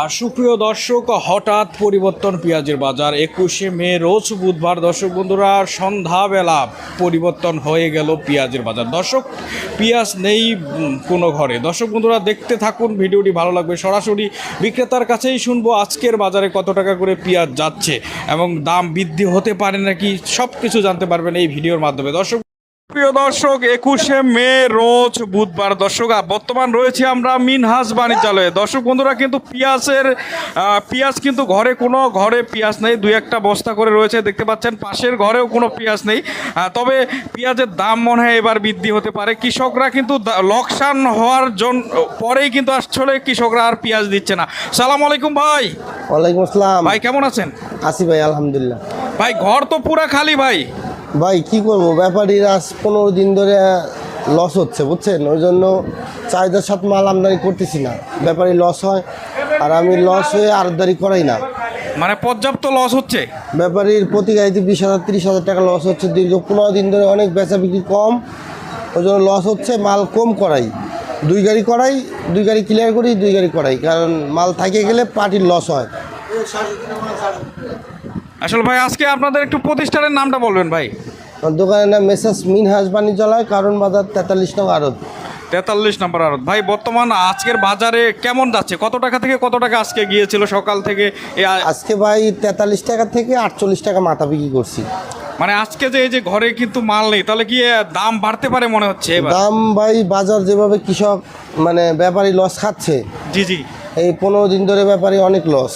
আর সুপ্রিয় দর্শক, হঠাৎ পরিবর্তন পেঁয়াজের বাজার। একুশে মে, রোজ বুধবার। দর্শক বন্ধুরা, সন্ধ্যাবেলা পরিবর্তন হয়ে গেল পেঁয়াজের বাজার। দর্শক, পেঁয়াজ নেই কোনো ঘরে। দর্শক বন্ধুরা, দেখতে থাকুন, ভিডিওটি ভালো লাগবে। সরাসরি বিক্রেতার কাছেই শুনব আজকের বাজারে কত টাকা করে পেঁয়াজ যাচ্ছে এবং দাম বৃদ্ধি হতে পারে নাকি সব কিছু জানতে পারবেন এই ভিডিওর মাধ্যমে। দর্শক প্রিয় দর্শক একুশে মে রোজ বুধবার। দর্শক বর্তমান রয়েছে আমরা মিনহাজ বাণিজ্যালয়ে। দর্শক বন্ধুরা কিন্তু পেঁয়াজের পেঁয়াজ কিন্তু ঘরে কোনো ঘরে পেঁয়াজ নেই। দুই একটা বস্তা করে রয়েছে দেখতে পাচ্ছেন। পাশের ঘরেও কোনো পেঁয়াজ নেই। তবে পেঁয়াজের দাম মনে হয় এবার বৃদ্ধি হতে পারে। কৃষকরা কিন্তু লোকসান হওয়ার জন্য পরেই কিন্তু আসলে কৃষকরা আর পেঁয়াজ দিচ্ছে না। সালাম আলাইকুম ভাই। ওয়ালাইকুম আসসালাম। ভাই কেমন আছেন? আসি ভাই আলহামদুলিল্লাহ। ভাই ঘর তো পুরা খালি ভাই। ভাই কি করব? ব্যাপারীর আজ পনেরো দিন ধরে লস হচ্ছে বুঝছেন? ওই জন্য চাহিদার সাথে মাল আমদানি করতেছি না। ব্যাপারী লস হয় আর আমি লস হয়ে আরদারি করাই না। মানে পর্যাপ্ত লস হচ্ছে? ব্যাপারীর প্রতি গাড়িতে বিশ হাজার তিরিশ হাজার টাকা লস হচ্ছে দীর্ঘ পনেরো দিন ধরে অনেক বেচা বিক্রি কম। ওই জন্য লস হচ্ছে মাল কম করাই। দুই গাড়ি করাই দুই গাড়ি ক্লিয়ার করি দুই গাড়ি করাই। কারণ মাল থাকে গেলে পার্টির লস হয়। আসলে ভাই আজকে আপনাদের একটু প্রতিষ্ঠানের নামটা বলবেন ভাই। দোকানের নাম মেসাস মিনহাজ বাণিজ্যালয় কারণ বাজার তেতাল্লিশ নং আড়ত। তেতাল্লিশ নম্বর আড়ত। ভাই বর্তমান আজকের বাজারে কেমন যাচ্ছে? কত টাকা থেকে কত টাকা আজকে গিয়েছিল সকাল থেকে? আজকে ভাই তেতাল্লিশ টাকা থেকে আটচল্লিশ টাকা মাথা বিক্রি করছি। মানে আজকে যে এই যে ঘরে কিন্তু মাল নেই তাহলে কি দাম বাড়তে পারে মনে হচ্ছে দাম ভাই বাজার যেভাবে কৃষক মানে ব্যাপারী লস খাচ্ছে জি জি। এই পনেরো দিন ধরে ব্যাপারী অনেক লস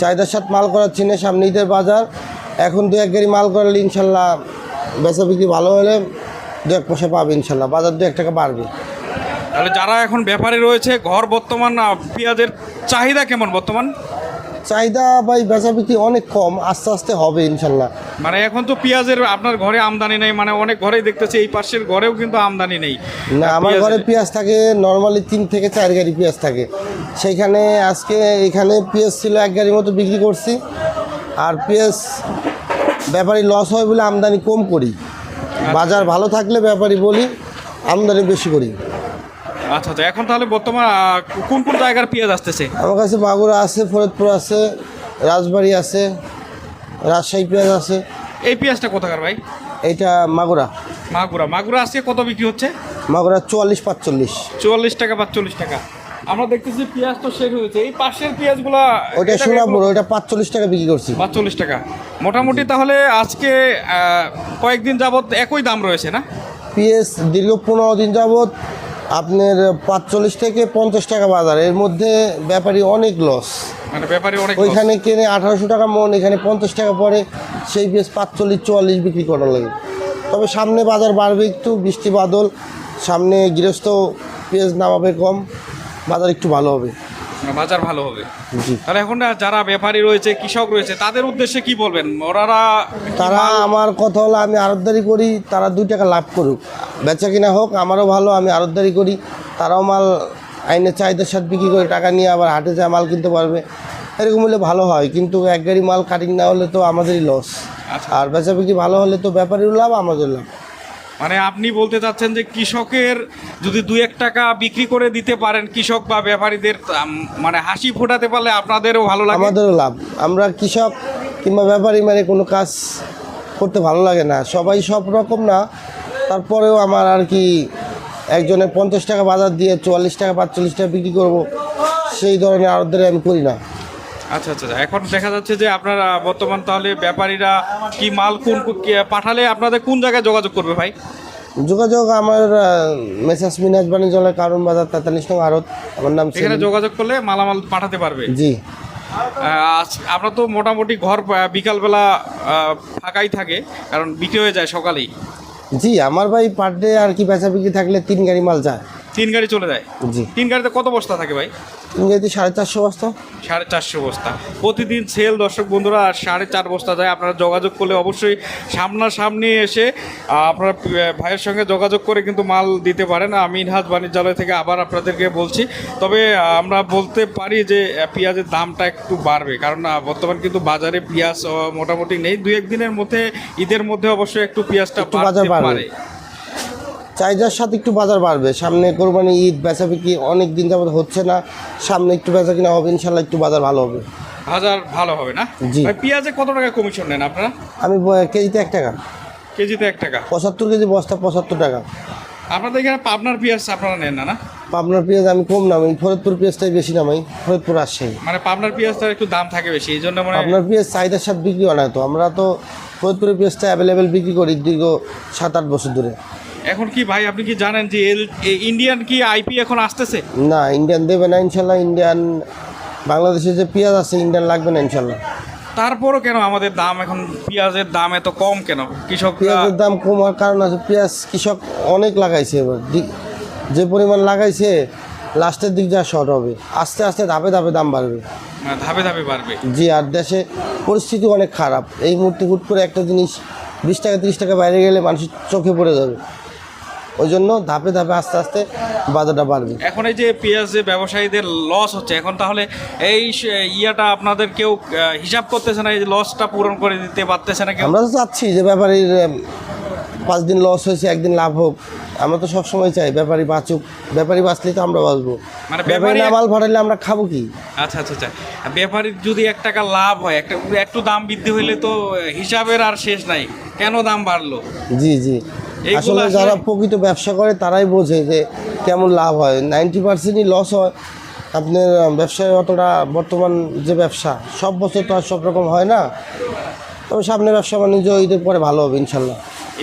চাহিদার সাথে মাল করাচ্ছি না সামনে ঈদের বাজার। এখন দু এক গাড়ি মাল করালে ইনশাল্লাহ বেচা বিক্রি ভালো হলে দু এক পয়সা পাবে ইনশাল্লাহ, বাজার দু এক টাকা বাড়বে। তাহলে যারা এখন ব্যাপারে রয়েছে, ঘর বর্তমান পেঁয়াজের চাহিদা কেমন বর্তমান? চাহিদা ভাই বেচা বিক্রি অনেক কম আস্তে আস্তে হবে ইনশাল্লাহ। মানে এখন তো পেঁয়াজের আপনার ঘরে আমদানি নেই মানে অনেক ঘরেই দেখতেছি এই পাশের ঘরেও কিন্তু আমদানি নেই। না আমার ঘরে পেঁয়াজ থাকে নর্মালি তিন থেকে চার গাড়ি পেঁয়াজ থাকে। সেইখানে আজকে এখানে পেঁয়াজ ছিল এক গাড়ির মতো বিক্রি করছি আর পেঁয়াজ ব্যাপারী লস হয় বলে আমদানি কম করি। বাজার ভালো থাকলে ব্যাপারী বলি আমদানি বেশি করি। আচ্ছা আচ্ছা এখন তাহলে বর্তমান কোন কোন জায়গার পেঁয়াজ আসতেছে? আমার কাছে মাগুরা আছে ফরিদপুর আছে রাজবাড়ি আছে রাজশাহী পেঁয়াজ আছে। এই পেঁয়াজটা কোথাকার ভাই? এইটা মাগুরা। মাগুরা। মাগুরা আজকে কত বিক্রি হচ্ছে? মাগুরা চুয়াল্লিশ পাঁচচল্লিশ। চুয়াল্লিশ টাকা বা চল্লিশ টাকা। আমরা দেখতেছি পেঁয়াজ তো শেষ হয়েছে এই পাশের পেঁয়াজগুলা ওইটা সোনাপুর ওইটা পাঁচচল্লিশ টাকা বিক্রি করছি। পাঁচচল্লিশ টাকা। মোটামুটি তাহলে আজকে কয়েকদিন যাবত একই দাম রয়েছে না? পিএস দীর্ঘ পনেরো দিন যাবৎ আপনার পাঁচচল্লিশ থেকে পঞ্চাশ টাকা বাজার। এর মধ্যে ব্যাপারী অনেক লস মানে ব্যাপারে অনেক ওইখানে কেনে আঠারোশো টাকা মন এখানে পঞ্চাশ টাকা পরে সেই পিএস পাঁচচল্লিশ চুয়াল্লিশ বিক্রি করা লাগে। তবে সামনে বাজার বাড়বে একটু বৃষ্টি বাদল সামনে গৃহস্থ পেঁয়াজ নামাবে কম বাজার একটু ভালো হবে। বাজার ভালো হবে। তাহলে এখন যারা ব্যাপারী রয়েছে কৃষক রয়েছে তাদের উদ্দেশ্যে কি বলবেন? ওনারা তারা আমার কথা হলো আমি আড়তদারি করি তারা দুই টাকা লাভ করুক। বেচা কিনা হোক আমারও ভালো আমি আড়তদারি করি। তারাও মাল আইনের চাহিদার সাথে বিক্রি করে টাকা নিয়ে আবার হাটে যায় মাল কিনতে পারবে। এরকম হলে ভালো হয় কিন্তু এক গাড়ি মাল কাটিং না হলে তো আমাদেরই লস আচ্ছা। আর বেচা বিক্রি ভালো হলে তো ব্যাপারীর লাভ আমাদের লাভ। মানে আপনি বলতে চাচ্ছেন যে কৃষকের যদি দু এক টাকা বিক্রি করে দিতে পারেন, কৃষক বা ব্যাপারীদের মানে হাসি ফোটাতে পারলে আপনাদেরও ভালো লাগে? আমাদেরও লাভ। আমরা কৃষক কিংবা ব্যাপারী মানে কোনো কাজ করতে ভালো লাগে না। সবাই সব রকম না। তারপরেও আমার আর কি একজনের পঞ্চাশ টাকা বাজার দিয়ে চুয়াল্লিশ টাকা, পাঁচচল্লিশ টাকা বিক্রি করব, সেই ধরনের আড়তদারি আমি করি না। আচ্ছা আচ্ছা আচ্ছা। এখন দেখা যাচ্ছে যে আপনারা বর্তমান তাহলে ব্যাপারীরা কি মাল কোন পাঠালে আপনাদের কোন জায়গায় যোগাযোগ করবে ভাই? যোগাযোগ আমার মেসাজ মিনাজ বাণিজ্যালয় কারণ বাজার তেতাল্লিশ নং আরত আমার নাম সেখানে যোগাযোগ করলে মালামাল পাঠাতে পারবে? জি। আমরা তো মোটামুটি ঘর বিকালবেলা ফাঁকাই থাকে কারণ বিক্রি হয়ে যায় সকালেই। জি আমার ভাই পার ডে আর কি বেচা বিক্রি থাকলে তিন গাড়ি মাল যায়। তিন গাড়ি চলে যায়। জি। তিন গাড়িতে কত বস্তা থাকে ভাই? তিন গাড়িতে সাড়ে চারশো বস্তা। সাড়ে চারশো বস্তা। প্রতিদিন সেল দর্শক বন্ধুরা সাড়ে চার বস্তা যায়। আপনারা যোগাযোগ করলে অবশ্যই সামনাসামনি এসে আপনারা ভাইয়ের সঙ্গে যোগাযোগ করে কিন্তু মাল দিতে পারেন। আমি ইনহাজ বাণিজ্যালয় থেকে আবার আপনাদেরকে বলছি। তবে আমরা বলতে পারি যে পেঁয়াজের দামটা একটু বাড়বে। কারণ বর্তমান কিন্তু বাজারে পেঁয়াজ মোটামুটি নেই। দু একদিনের মধ্যে ঈদের মধ্যে অবশ্যই একটু পেঁয়াজটা বাড়তে পারে। চাহিদার সাথে একটু বাজার বাড়বে। সামনে কোরবানি ঈদ বেচা বিক্রি অনেক দিন যাবত হচ্ছে না। সামনে একটু বেচা কিনা হবে ইনশাল্লাহ একটু বাজার ভালো হবে। বাজার ভালো হবে না? জি। পেঁয়াজে কত টাকা কমিশন নেন আপনারা? আমি কেজিতে এক টাকা। কেজিতে এক টাকা? পঁচাত্তর কেজি বস্তা পঁচাত্তর টাকা। আপনাদের এখানে পাবনার পেঁয়াজ আপনারা নেন না না? পাবনার পেঁয়াজ আমি কম নামাই ফরিদপুর পেঁয়াজটাই বেশি নামাই ফরিদপুর রাজশাহী। মানে পাবনার পেঁয়াজটার একটু দাম থাকে বেশি এই জন্য মানে আপনার পেঁয়াজ চাহিদার সাথে বিক্রি হয় না তো আমরা তো ফরিদপুরের পেঁয়াজটা অ্যাভেলেবেল বিক্রি করি দীর্ঘ সাত আট বছর ধরে। এখন কি ভাই আপনি কি জানেন যে ইন্ডিয়ান কি আইপি এখন আসতেছে? না ইন্ডিয়ান দেবে না ইনশাল্লাহ ইন্ডিয়ান বাংলাদেশে যে পেঁয়াজ আছে ইন্ডিয়ান লাগবে না ইনশাল্লাহ। তারপরও কেন আমাদের দাম এখন পেঁয়াজের দাম এত কম কেন? কৃষকরা পেঁয়াজের দাম কমার কারণ আছে পেঁয়াজ কৃষক অনেক লাগাইছে এবার। যে পরিমাণ লাগাইছে লাস্টের দিক যা শর্ট হবে। আস্তে আস্তে ধাপে ধাপে দাম বাড়বে। ধাপে ধাপে বাড়বে। জি আর দেশে পরিস্থিতি অনেক খারাপ। এই মুহূর্তে হুট করে একটা জিনিস বিশ টাকা তিরিশ টাকা বাইরে গেলে মানুষের চোখে পড়ে যাবে। ওই জন্য ধাপে ধাপে আস্তে আস্তে বাজারটা বাড়বে। এখন এই যে পেঁয়াজ যে ব্যবসায়ীদের লস হচ্ছে এখন তাহলে এই ইয়াটা আপনাদের কেউ হিসাব করতেছে না এই লসটা পূরণ করে দিতে পারতেছে না আমরা তো চাচ্ছি যে ব্যাপারীর পাঁচ দিন লস হয়েছে একদিন লাভ হোক। আমরা তো সবসময় চাই ব্যাপারী বাঁচুক। ব্যাপারী বাঁচলেই তো আমরা বাঁচবো। মানে ব্যাপারী মাল ফাটাইলে আমরা খাব কি? আচ্ছা আচ্ছা আচ্ছা। ব্যাপারীর যদি এক টাকা লাভ হয় একটা একটু দাম বৃদ্ধি হইলে তো হিসাবের আর শেষ নাই। কেন দাম বাড়লো? জি জি। আসলে যারা প্রকৃত ব্যবসা করে তারাই বোঝে যে কেমন লাভ হয়। নাইনটি পার্সেন্টই লস হয়। আপনার ব্যবসায় অতটা বর্তমান যে ব্যবসা সব বছর তো আর সব রকম হয় না। তবে সামনে ব্যবসা বাণিজ্য ঈদের পরে ভালো হবে ইনশাল্লাহ।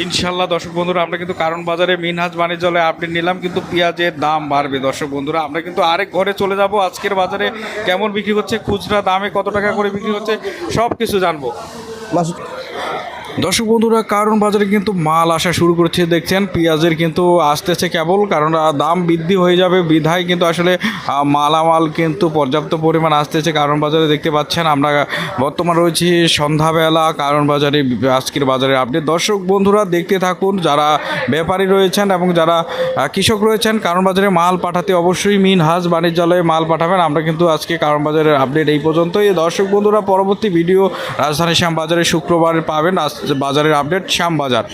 ইনশাল্লাহ দর্শক বন্ধুরা আমরা কিন্তু কারণ বাজারে মিনহাজ বাণিজ্যালয়ে আপডেট নিলাম কিন্তু পেঁয়াজের দাম বাড়বে দর্শক বন্ধুরা। আমরা কিন্তু আরেক ঘরে চলে যাব। আজকের বাজারে কেমন বিক্রি হচ্ছে খুচরা দামে কত টাকা করে বিক্রি হচ্ছে সব কিছু জানব। মাসুদ দর্শক বন্ধুরা, কারণ বাজারে কিন্তু মাল আসা শুরু করেছে, দেখছেন? পেঁয়াজের কিন্তু আসতেছে কেবল, কারণ দাম বৃদ্ধি হয়ে যাবে। বিধায় কিন্তু আসলে মালামাল কিন্তু পর্যাপ্ত পরিমাণ আসতেছে কারণ বাজারে। দেখতে পাচ্ছেন, আমরা বর্তমান রয়েছি সন্ধ্যাবেলা, কারণ বাজারে, আজকের বাজারে আপডেট। দর্শক বন্ধুরা, দেখতে থাকুন, যারা ব্যাপারী রয়েছেন এবং যারা কৃষক রয়েছেন, কারণ বাজারে মাল পাঠাতে অবশ্যই মিন হাজ বাণিজ্যালয়ে মাল পাঠাবেন। আমরা কিন্তু আজকে কারণ বাজারের আপডেট এই পর্যন্তই। দর্শক বন্ধুরা, পরবর্তী ভিডিও রাজধানী শ্যাম বাজারে শুক্রবার পাবেন। আজ বাজারের আপডেট শ্যাম বাজার।